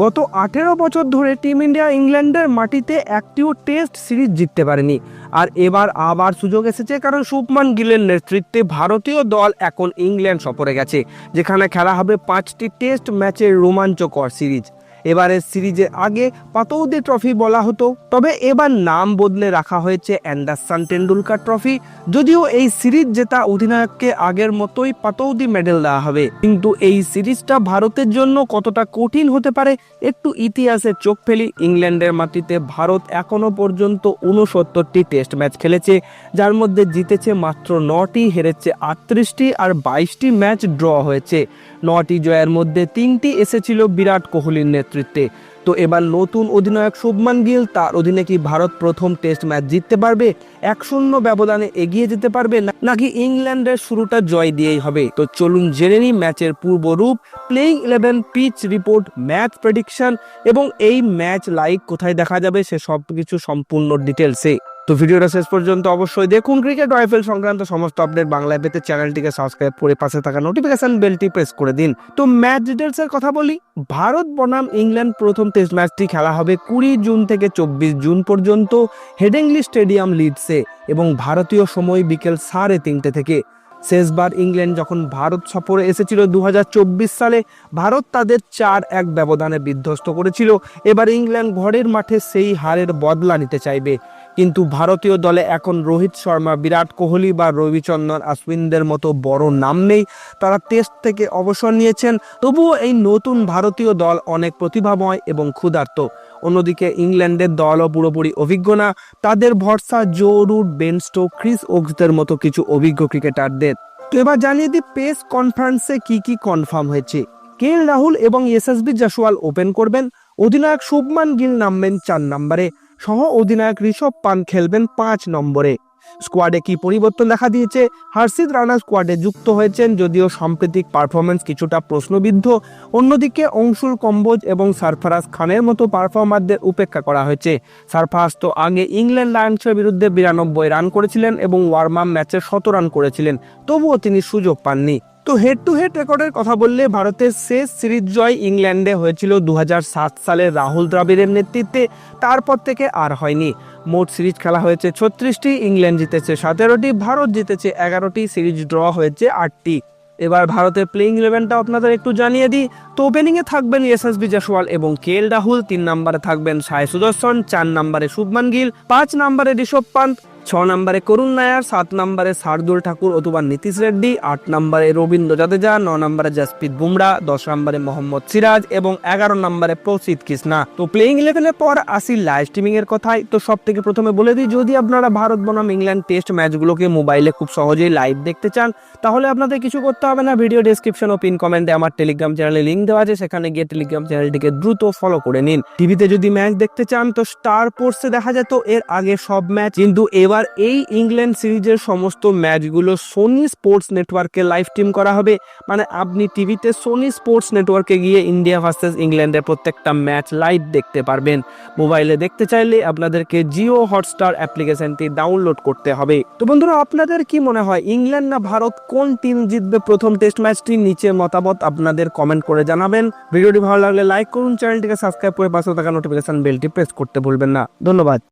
গত আঠেরো বছর ধরে টিম ইন্ডিয়া ইংল্যান্ডের মাটিতে একটিও টেস্ট সিরিজ জিততে পারেনি। আর এবার আবার সুযোগ এসেছে কারণ শুভমান গিলের নেতৃত্বে ভারতীয় দল এখন ইংল্যান্ড সফরে গেছে, যেখানে খেলা হবে পাঁচটি টেস্ট ম্যাচের রোমাঞ্চকর সিরিজ। এবারের সিরিজের আগে পাতৌদি ট্রফি বলা হতো, তবে এবার নাম বদলে রাখা হয়েছে অ্যান্ডারসন টেন্ডুলকার ট্রফি। যদিও এই সিরিজ জেতা অধিনায়ককে আগের মতোই পাতৌদি মেডেল দেওয়া হবে, কিন্তু এই সিরিজটা ভারতের জন্য কতটা কঠিন হতে পারে একটু ইতিহাসে চোখ ফেলি। ইংল্যান্ডের মাটিতে ভারত এখনও পর্যন্ত উনসত্তরটি টেস্ট ম্যাচ খেলেছে, যার মধ্যে জিতেছে মাত্র নটি, হেরেছে আটত্রিশটি আর বাইশটি ম্যাচ ড্র হয়েছে। নটি জয়ের মধ্যে তিনটি এসেছিল বিরাট কোহলির নেতৃত্বে। তো এবার নতুন অধিনায়ক শুভমান গিল, তার অধীনে কি ভারত প্রথম টেস্ট ম্যাচ জিততে পারবে? এক শূন্য ব্যবধানে এগিয়ে যেতে পারবে নাকি ইংল্যান্ডের শুরুটা জয় দিয়েই হবে? তো চলুন জেনে নিই ম্যাচের পূর্বরূপ। Playing eleven pitch report match prediction এবং এই ম্যাচ লাইক কোথায় দেখা যাবে সে সব কিছু সম্পূর্ণ ডিটেলসে তো ভিডিওটা শেষ পর্যন্ত অবশ্যই দেখুন। ক্রিকেট আইপিএল সংক্রান্ত সমস্ত আপডেট বাংলায় পেতে চ্যানেলটিকে সাবস্ক্রাইব করে পাশে থাকা নোটিফিকেশন বেলটি প্রেস করে দিন। তো ম্যাচ ডিটেলস এর কথা বলি, ভারত, বনাম, ইংল্যান্ড প্রথম টেস্ট ম্যাচটি খেলা হবে কুড়ি জুন থেকে চব্বিশ জুন পর্যন্ত হেডিংলি স্টেডিয়াম লিডসে এবং ভারতীয় সময় বিকেল সাড়ে তিনটে থেকে। শেষবার ইংল্যান্ড যখন ভারত সফরে এসেছিল দু হাজার চব্বিশ সালে, ভারত তাদের চার এক ব্যবধানে বিধ্বস্ত করেছিল। এবার ইংল্যান্ড ঘরের মাঠে সেই হারের বদলা নিতে চাইবে। কিন্তু ভারতীয় দলে এখন রোহিত শর্মা, বিরাট কোহলি বা রবিচন্দ্রন আশ্বিনদের মতো বড় নাম নেই। তারা টেস্ট থেকে অবসর নিয়েছেন, তবুও এই নতুন ভারতীয় দল অনেক প্রতিভাময় এবং ক্ষুধার্ত। অন্যদিকে ইংল্যান্ডের দলও পুরোপুরি অভিজ্ঞ না, তাদের ভরসা Joe Root Ben Stoke, Chris ওক্সদের মতো কিছু অভিজ্ঞ ক্রিকেটারদের। তো এবার জানিয়ে দিই, প্রেস কনফারেন্সে কি কি কনফার্ম হয়েছে? কে রাহুল এবং এস এসএসবি জাসওয়াল ওপেন করবেন? অধিনায়ক শুভমান গিল নামবেন চার নম্বরে। সহ অধিনায়ক ঋষভ পান খেলবেন পাঁচ নম্বরে। স্কোয়াডে কি পরিবর্তন দেখা দিয়েছে? হার্ষিদ রানা স্কোয়াডে যুক্ত হয়েছেন যদিও সাম্প্রতিক পারফরমেন্স কিছুটা প্রশ্নবিদ্ধ। অন্যদিকে অংশুর কম্বোজ এবং সারফারাজ খানের মতো পারফর্মারদের উপেক্ষা করা হয়েছে। সারফারাজ তো আগে ইংল্যান্ড লায়ন্সের বিরুদ্ধে বিরানব্বই রান করেছিলেন এবং ওয়ার্ম ম্যাচে শত রান করেছিলেন। তবুও তিনি সুযোগ পাননি। তো হেড টু হেড রেকর্ডের কথা বললে ভারতের শেষ সিরিজ জয় ইংল্যান্ডে হয়েছিল দু হাজার সাত সালে রাহুল দ্রাবিড়ের নেতৃত্বে। তারপর থেকে আর হয়নি। মোট সিরিজ খেলা হয়েছে ছত্রিশটি, ইংল্যান্ড জিতেছে সতেরোটি, ভারত জিতেছে এগারোটি, সিরিজ ড্র হয়েছে আটটি। এবার ভারতের প্লেইং ইলেভেনটা আপনাদের একটু জানিয়ে দিই। তো ওপেনিংয়ে থাকবেন এসএসবি জাসওয়াল এবং কে এল রাহুল, তিন নম্বরে থাকবেন সাই সুদর্শন, চার নম্বরে শুভমান গিল, পাঁচ নম্বরে ঋষভ পান্ত ছ নম্বরে করুণ নায়ার, সাত নম্বরে শার্দুল ঠাকুর অথবা নীতিশ রেড্ডি, আট নম্বরে রবীন্দ্র জাদেজা, ন নম্বরে জসপ্রীত বুমরা, দশ নম্বরে মোহাম্মদ সিরাজ এবং এগারো নম্বরে প্রসিদ কৃষ্ণা। তো প্লেইং ইলেভেনের পর আসি লাইভ স্ট্রিমিং এর কথাই তো সব থেকে প্রথমে বলে দিই, যদি আপনারা ভারত বনাম ইংল্যান্ড টেস্ট ম্যাচগুলোকে মোবাইলে খুব সহজেই লাইভ দেখতে চান, তাহলে আপনাদের কিছু করতে হবে না। ভিডিও ডেসক্রিপশন ও পিন কমেন্টে আমার টেলিগ্রাম চ্যানেলে লিঙ্ক দেওয়া আছে, সেখানে গিয়ে টেলিগ্রাম চ্যানেলটিকে দ্রুত ফলো করে নিন। টিভিতে যদি ম্যাচ দেখতে চান, তো স্টার স্পোর্টসে দেখা যেত, এর আগে সব ম্যাচ কিন্তু এবার এই ইংল্যান্ড সিরিজের সমস্ত ম্যাচগুলো সোনি স্পোর্টস নেটওয়ার্কে লাইভ টিম করা হবে। মানে আপনি টিভিতে সোনি স্পোর্টস নেটওয়ার্কে গিয়ে ইন্ডিয়া ভার্সেস ইংল্যান্ডের প্রত্যেকটা ম্যাচ লাইভ দেখতে পারবেন। মোবাইলে দেখতে চাইলে আপনাদেরকে জিও হটস্টার অ্যাপ্লিকেশনটি ডাউনলোড করতে হবে। তো বন্ধুরা, আপনাদের কি মনে হয়, ইংল্যান্ড না ভারত কোন টিম জিতবে প্রথম টেস্ট ম্যাচটি নিচে মতামত আপনাদের কমেন্ট করে জানাবেন। ভিডিওটি ভালো লাগলে লাইক করুন চ্যানেলটিকে সাবস্ক্রাইব করে পাশে থাকা নোটিফিকেশন বেলটি প্রেস করতে ভুলবেন না। ধন্যবাদ।